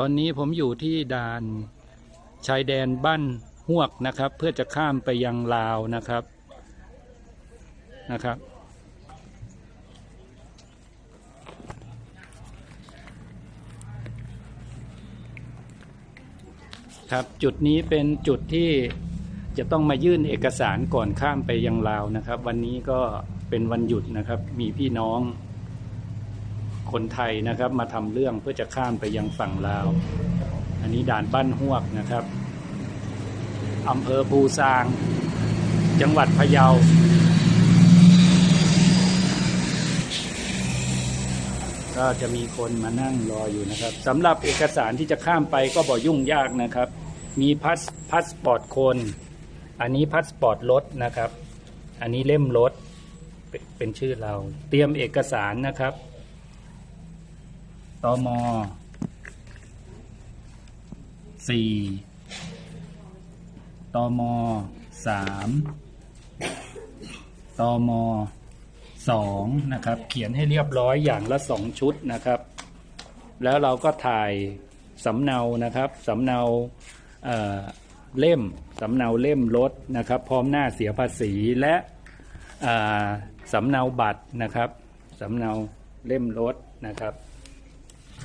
ตอนนี้ผมอยู่ที่ด่านชายแดนบ้านหวกนะครับ เพื่อจะข้ามไปยังลาวนะครับนะครับ ครับจุดนี้เป็นจุดที่จะต้องมายื่นเอกสารก่อนข้ามไปยังลาวนะครับ วันนี้ก็เป็นวันหยุดนะครับ มีพี่น้อง คนไทยนะครับ มาทำเรื่องเพื่อจะข้ามไปยังฝั่งลาว อันนี้ด่านบ้านหวกนะครับอำเภอภูซาง จังหวัดพะเยาก็จะมีคนมานั่งรออยู่นะครับสำหรับเอกสารที่จะข้ามไปก็บ่ยุ่งยากนะครับ มีพาสพาสปอร์ตคน อันนี้พาสปอร์ตรถนะครับ อันนี้เล่มรถเป็นเป็นชื่อเรา เตรียมเอกสารนะครับ ตมสี่ตมสามตมสองนะครับ เขียนให้เรียบร้อยอย่างละสองชุดนะครับ แล้วเราก็ถ่ายสำเนานะครับสำเนาเเล่มสำเนาเล่มรถนะครับ พร้อมหน้าเสียภาษีและสำเนาบัตรนะครับสำเนาเล่มรถนะครับ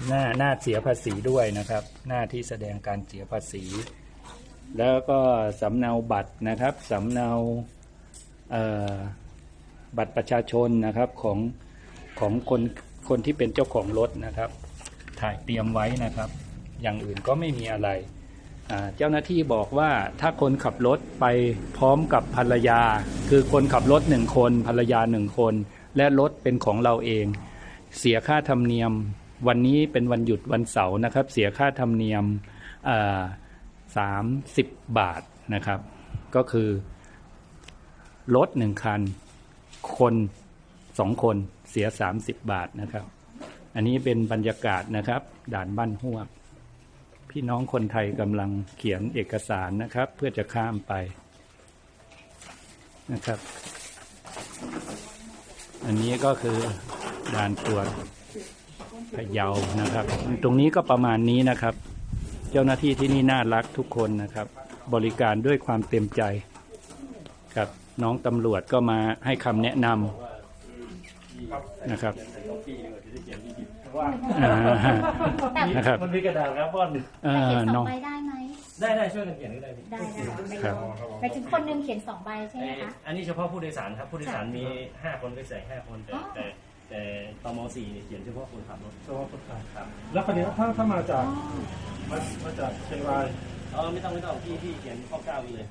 หน้าหน้าเสียภาษีด้วยนะครับ หน้าที่แสดงการเสียภาษี แล้วก็สำเนาบัตรนะครับสำเนาเบัตรประชาชนนะครับของของคนคนที่เป็นเจ้าของรถนะครับ ถ่ายเตรียมไว้นะครับ อย่างอื่นก็ไม่มีอะไร เจ้าหน้าที่บอกว่าถ้าคนขับรถไปพร้อมกับภรรยา คือคนขับรถหนึ่งคนภรรยาหนึ่งคน และรถเป็นของเราเอง เสียค่าธรรมเนียม วันนี้เป็นวันหยุดวันเสาร์นะครับ เสียค่าธรรมเนียมสามสิบบาทนะครับ ก็คือ รถหนึ่งคัน คนสองคนเสีย30บาทนะครับ อันนี้เป็นบรรยากาศนะครับ ด่านบ้านห้วก พี่น้องคนไทยกำลังเขียนเอกสารนะครับ เพื่อจะข้ามไปนะครับ อันนี้ก็คือด่านตรวจ พะเยานะครับ ตรงนี้ก็ประมาณนี้นะครับ เจ้าหน้าที่ที่นี่น่ารักทุกคนนะครับ บริการด้วยความเต็มใจครับน้องตำรวจก็มาให้คำแนะนำนะครับอ่านะครับมันมีกระดาษครับป้อนเอแต่เขีอยนสน้อองงใบได้ไหมได้ได้ช่วยกันเขียนก็ได้พี่ได้ได้ครับไปถึงคนหนึงเขียนสองใบใช่ไหมเอ่อคะอันนี้เฉพาะผู้โดยสารครับผู้โดยสารมีห้าคนก็ใส่ห้าคนแต่อ๋อแต่ แต่ตมสี่เนี่ยเขียนเฉพาะคนขับรถเฉพาะคนขับครับแล้วคนนี้ถ้าถ้ามาจากอ๋อมามาจากเชียงรายเออไม่ต้องไม่ต้องพี่พี่เขียนข้อเก้าไปเลย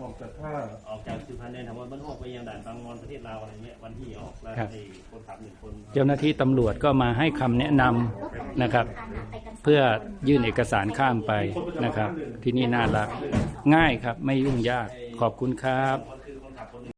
ออกจากท่าออกจากสุพรรณแดนทวันบ้านหวกไปยังด่านบางมอนประเทศลาวอะไรเงี้ยวันที่ออกแล้วครับไอ้คนขับหนึ่งคนเจ้าหน้าที่ตำรวจก็มาให้คำแนะนำนะครับไปกันสงเพื่อคนยื่นเอกสารข้ามไปนะครับ ที่นี่น่ารัก ง่ายครับไม่ยุ่งยากขอบคุณครับคน